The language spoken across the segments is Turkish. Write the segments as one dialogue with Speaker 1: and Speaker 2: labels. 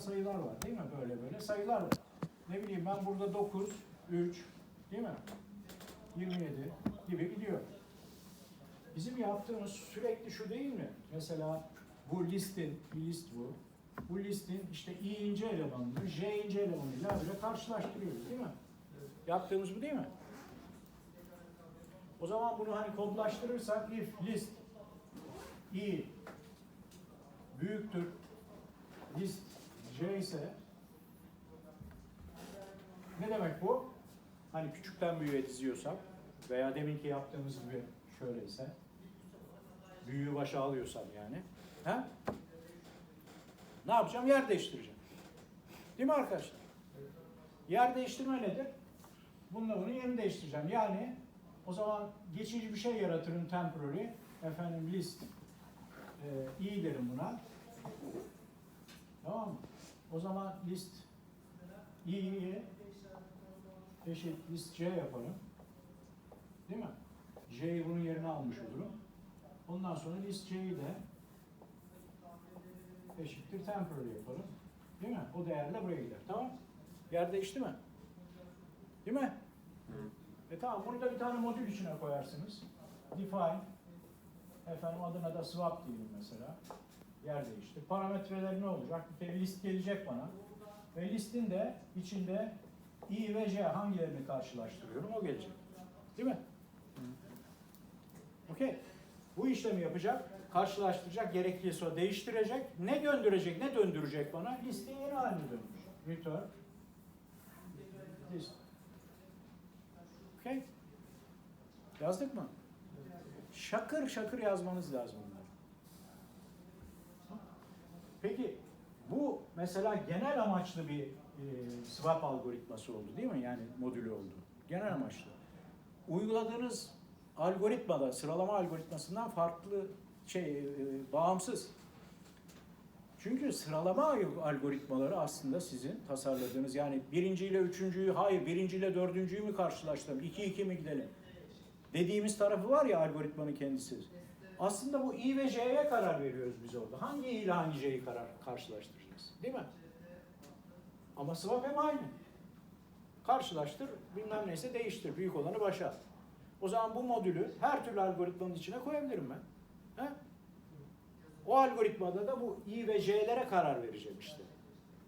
Speaker 1: sayılar var değil mi? Böyle böyle sayılar var. Ne bileyim ben burada 9, 3 değil mi? 27 gibi gidiyor. Bizim yaptığımız sürekli şu değil mi? Mesela bu listin, bir list bu. Bu listin işte i ince elemanını j ince elemanıyla böyle karşılaştırıyoruz değil mi? Yaptığımız bu değil mi? O zaman bunu hani kodlaştırırsak if list i büyüktür list ise ne demek bu? Hani küçükten büyüğe diziyorsak veya deminki yaptığımız gibi şöyleyse büyüğü başa alıyorsam yani. Ha? Ne yapacağım? Yer değiştireceğim. Değil mi arkadaşlar? Yer değiştirme nedir? Bununla bunu yerini değiştireceğim. Yani o zaman geçici bir şey yaratırım temporary. Efendim list e, i derim buna. Tamam mı? O zaman list i'yi eşit list c yaparım. Değil mi? J'yi bunun yerine almış olurum. Ondan sonra list c'yi de eşittir temporary yaparım. Değil mi? O değerle buraya gider. Tamam Yer değişti mi? Değil mi? E tamam bunu da bir tane modül içine koyarsınız. Define efendim adına da swap diyelim mesela. Yer değişti. Parametreler ne olacak? Bir kere list gelecek bana. Ve listin de içinde i ve j hangilerini karşılaştırıyorum o gelecek. Değil mi? Okey. Bu işlemi yapacak, karşılaştıracak, gerekirse değiştirecek. Ne döndürecek, ne döndürecek bana? Listin yeni haline dönmüş. Return. List. Okey. Yazdık mı? Şakır şakır yazmanız lazım. Peki bu mesela genel amaçlı bir e, swap algoritması oldu değil mi? Yani modülü oldu. Genel amaçlı. Uyguladığınız algoritmada, sıralama algoritmasından farklı şey e, bağımsız. Çünkü sıralama algoritmaları aslında sizin tasarladığınız yani birinciyle üçüncüyü hayır birinciyle dördüncüyü mü karşılaştıralım iki iki mi gidelim dediğimiz tarafı var ya algoritmanın kendisi. Aslında bu i ve j'ye karar veriyoruz biz orada. Hangi i ile hangi j'yi karar karşılaştıracağız? Değil mi? Ama swap hem aynı. Karşılaştır, bilmem neyse değiştir. Büyük olanı başa. O zaman bu modülü her türlü algoritmanın içine koyabilirim ben. He? O algoritmada da bu i ve j'lere karar vereceğim işte.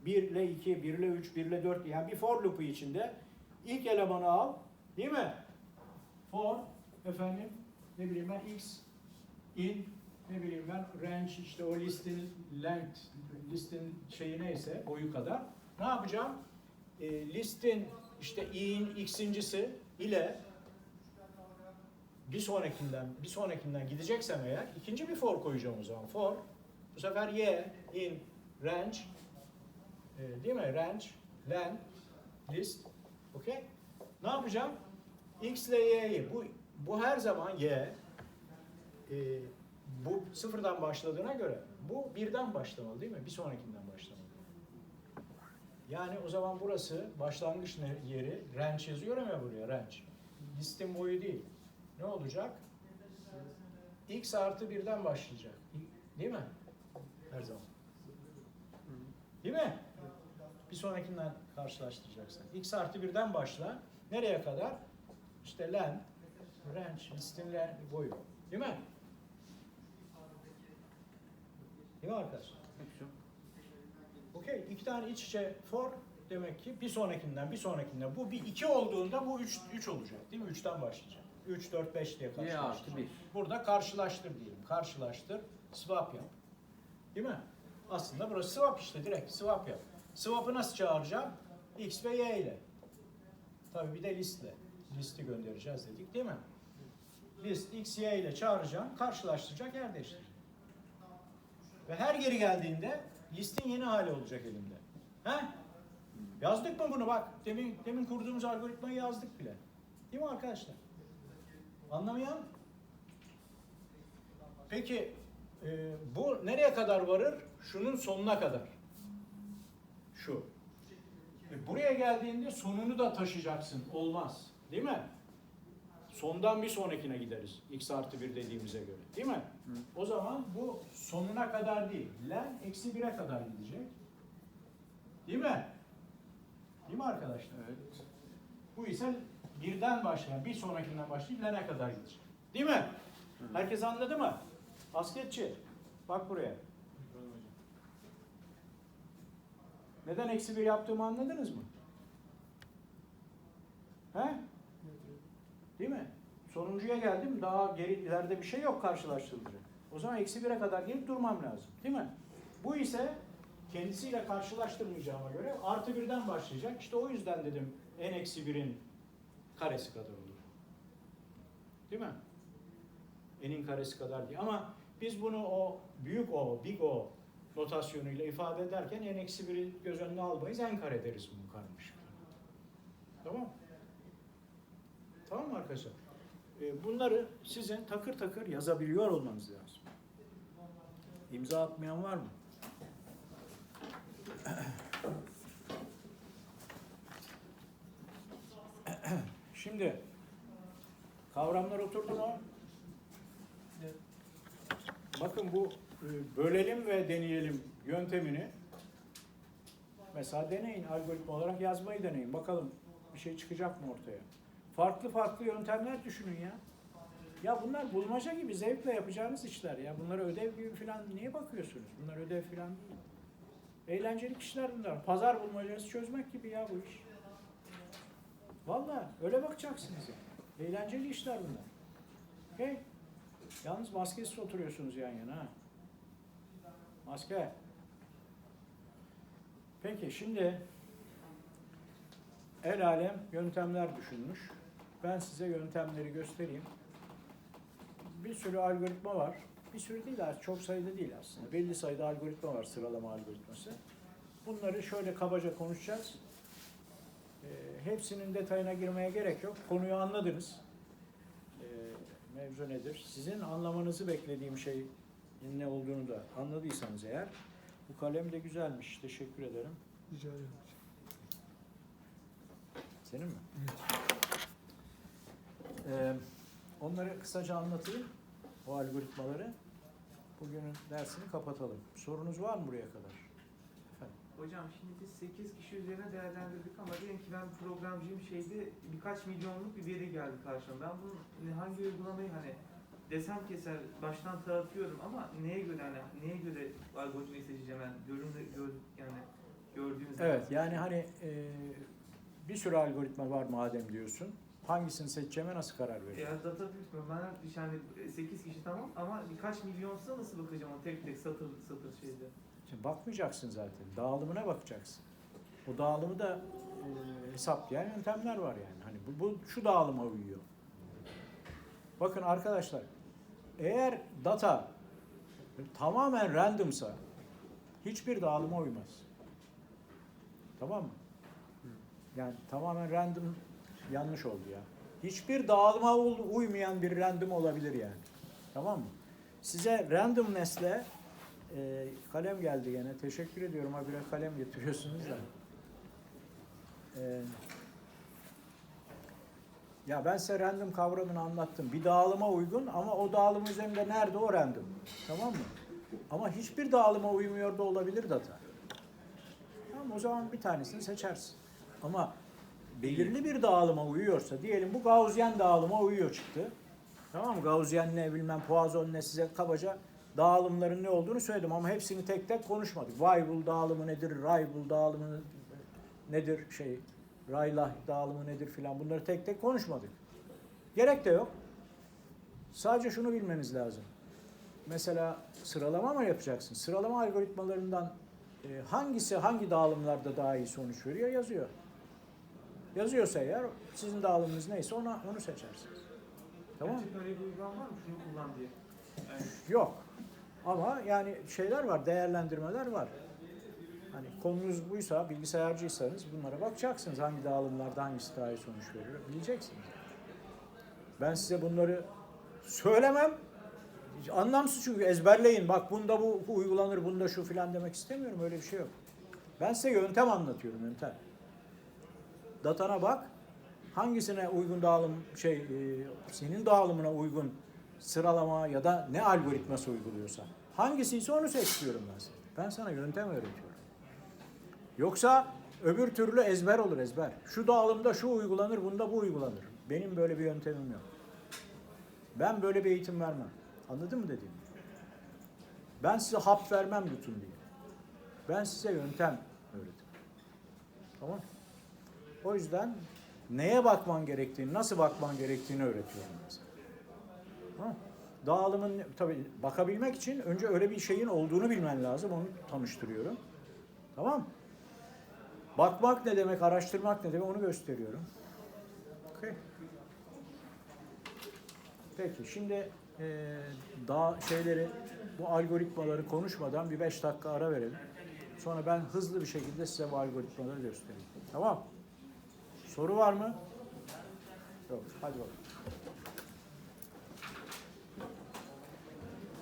Speaker 1: 1 ile 2, 1 ile 3, 1 ile 4 yani bir for loop'u içinde ilk elemanı al değil mi? For efendim ne bileyim ben x in ne bileyim ben range işte o listin length listin şeyi neyse boyu kadar ne yapacağım? E, listin işte i'in x'incisi ile bir sonrakinden bir sonrakinden gideceksem eğer ikinci bir for koyacağım o zaman. For bu sefer y in range e, değil mi? Range len list okey? Ne yapacağım? x ile y'yi bu bu her zaman y e, bu sıfırdan başladığına göre bu birden başlamalı değil mi? Bir sonrakinden başlamalı. Yani o zaman burası başlangıç yeri range yazıyorum ya buraya range. Listin boyu değil. Ne olacak? x artı birden başlayacak. Değil mi? Her zaman. Değil mi? Bir sonrakinden karşılaştıracaksın. x artı birden başla. Nereye kadar? İşte len, range, listin boyu. Değil mi? Değil mi arkadaşlar? Okey. iki tane iç içe for demek ki bir sonrakinden bir sonrakinden. Bu bir iki olduğunda bu üç, üç olacak değil mi? Üçten başlayacak. Üç, dört, beş diye karşılaştır.
Speaker 2: artı 1.
Speaker 1: Burada karşılaştır diyelim. Karşılaştır, swap yap. Değil mi? Aslında burası swap işte direkt swap yap. Swap'ı nasıl çağıracağım? X ve Y ile. Tabii bir de listle. Listi göndereceğiz dedik değil mi? List X, Y ile çağıracağım. Karşılaştıracak, yer değiştirecek. Ve her geri geldiğinde listin yeni hali olacak elimde. He? Yazdık mı bunu bak? Demin, demin kurduğumuz algoritmayı yazdık bile. Değil mi arkadaşlar? Anlamayan? Peki e, bu nereye kadar varır? Şunun sonuna kadar. Şu. E, buraya geldiğinde sonunu da taşıyacaksın. Olmaz. Değil mi? Sondan bir sonrakine gideriz. X artı 1 dediğimize göre. Değil mi? O zaman bu sonuna kadar değil. Len eksi 1'e kadar gidecek. Değil mi? Değil mi arkadaşlar?
Speaker 2: Evet.
Speaker 1: Bu ise birden başlayan, bir sonrakinden başlayıp lene kadar gidecek. Değil mi? Herkes anladı mı? Basketçi, bak buraya. Neden eksi bir yaptığımı anladınız mı? He? Değil mi? Sonuncuya geldim, daha geri ileride bir şey yok karşılaştırılacak. O zaman eksi bire kadar gelip durmam lazım. Değil mi? Bu ise kendisiyle karşılaştırmayacağıma göre artı birden başlayacak. İşte o yüzden dedim n eksi birin karesi kadar olur. Değil mi? N'in karesi kadar değil. Ama biz bunu o büyük O, big O notasyonuyla ifade ederken n eksi biri göz önüne almayız. n kare deriz bunu karmaşık. Tamam Tamam mı arkadaşlar? Ee, Bunları sizin takır takır yazabiliyor olmanız lazım. İmza atmayan var mı? Şimdi kavramlar oturdu mu? Bakın bu e, bölelim ve deneyelim yöntemini mesela deneyin algoritma olarak yazmayı deneyin. Bakalım bir şey çıkacak mı ortaya? Farklı farklı yöntemler düşünün ya. Ya bunlar bulmaca gibi zevkle yapacağınız işler ya. Bunlara ödev gibi falan niye bakıyorsunuz? Bunlar ödev falan değil. Eğlenceli işler bunlar. Pazar bulmacası çözmek gibi ya bu iş. Vallahi öyle bakacaksınız ya. Eğlenceli işler bunlar. Okey? Yalnız maskesiz oturuyorsunuz yan yana ha. Maske. Peki şimdi el alem yöntemler düşünmüş. Ben size yöntemleri göstereyim. Bir sürü algoritma var. Bir sürü değil aslında, çok sayıda değil aslında. Belli sayıda algoritma var, sıralama algoritması. Bunları şöyle kabaca konuşacağız. Ee, hepsinin detayına girmeye gerek yok. Konuyu anladınız. Ee, mevzu nedir? Sizin anlamanızı beklediğim şey ne olduğunu da anladıysanız eğer. Bu kalem de güzelmiş. Teşekkür ederim.
Speaker 3: Rica ederim.
Speaker 1: Senin mi? Ee, onları kısaca anlatayım. O algoritmaları. Bugünün dersini kapatalım. Sorunuz var mı buraya kadar? Efendim?
Speaker 2: Hocam şimdi biz 8 kişi üzerine değerlendirdik ama diyelim ki ben programcıyım şeyde birkaç milyonluk bir veri geldi karşıma. Ben bunu hangi uygulamayı hani desem keser baştan taratıyorum ama neye göre hani neye göre algoritmayı seçeceğim yani görünür gör, yani gördüğünüz
Speaker 1: Evet yani hani e, bir sürü algoritma var madem diyorsun. Hangisini seçeceğime nasıl karar veriyorsun?
Speaker 2: Eğer data büyütmüyorum. Ben yani 8 kişi tamam ama birkaç milyonsa nasıl bakacağım o tek tek satır satır şeyde.
Speaker 1: Şimdi bakmayacaksın zaten. Dağılımına bakacaksın. O dağılımı da e, hesaplayan yöntemler var yani. Hani bu, bu şu dağılıma uyuyor. Bakın arkadaşlar, eğer data tamamen randomsa hiçbir dağılıma uymaz. Tamam mı? Yani tamamen random yanlış oldu ya. Hiçbir dağılıma uymayan bir random olabilir yani. Tamam mı? Size randomness'le e, kalem geldi gene. Teşekkür ediyorum. Habire kalem getiriyorsunuz da. E, ya ben size random kavramını anlattım. Bir dağılıma uygun ama o dağılım üzerinde nerede o random? Tamam mı? Ama hiçbir dağılıma uymuyor da olabilir data. Tamam o zaman bir tanesini seçersin. Ama belirli bir dağılıma uyuyorsa diyelim bu Gaussian dağılıma uyuyor çıktı. Tamam mı? Gaussian ne bilmem Poisson ne size kabaca dağılımların ne olduğunu söyledim ama hepsini tek tek konuşmadık. Weibull dağılımı nedir? Raybull dağılımı nedir? Şey Raylah dağılımı nedir filan bunları tek tek konuşmadık. Gerek de yok. Sadece şunu bilmeniz lazım. Mesela sıralama mı yapacaksın? Sıralama algoritmalarından e, hangisi hangi dağılımlarda daha iyi sonuç veriyor yazıyor. Yazıyorsa eğer sizin dağılımınız neyse ona onu seçersiniz. Tamam mı?
Speaker 2: Gerçekten öyle bir uygulama var mı? Şunu kullan diye. Yani
Speaker 1: Yok. Ama yani şeyler var, değerlendirmeler var. Hani konunuz buysa, bilgisayarcıysanız bunlara bakacaksınız. Hangi dağılımlarda hangisi daha iyi sonuç veriyor bileceksiniz. Ben size bunları söylemem. Anlamsız çünkü ezberleyin. Bak bunda bu, bu uygulanır, bunda şu filan demek istemiyorum. Öyle bir şey yok. Ben size yöntem anlatıyorum, yöntem. Datana bak. Hangisine uygun dağılım şey e, senin dağılımına uygun sıralama ya da ne algoritması uyguluyorsa hangisi ise onu seç diyorum ben sana. Ben sana yöntem öğretiyorum. Yoksa öbür türlü ezber olur ezber. Şu dağılımda şu uygulanır, bunda bu uygulanır. Benim böyle bir yöntemim yok. Ben böyle bir eğitim vermem. Anladın mı dediğimi? Ben size hap vermem bütün diye. Ben size yöntem öğretirim. Tamam mı? O yüzden neye bakman gerektiğini, nasıl bakman gerektiğini öğretiyorum mesela. Mı? Dağılımın tabii bakabilmek için önce öyle bir şeyin olduğunu bilmen lazım. Onu tanıştırıyorum. Tamam mı? Bakmak ne demek, araştırmak ne demek onu gösteriyorum. Okey. Peki şimdi eee daha şeyleri bu algoritmaları konuşmadan bir beş dakika ara verelim. Sonra ben hızlı bir şekilde size bu algoritmaları göstereyim. Tamam? Soru var mı? Yok. Hadi bakalım.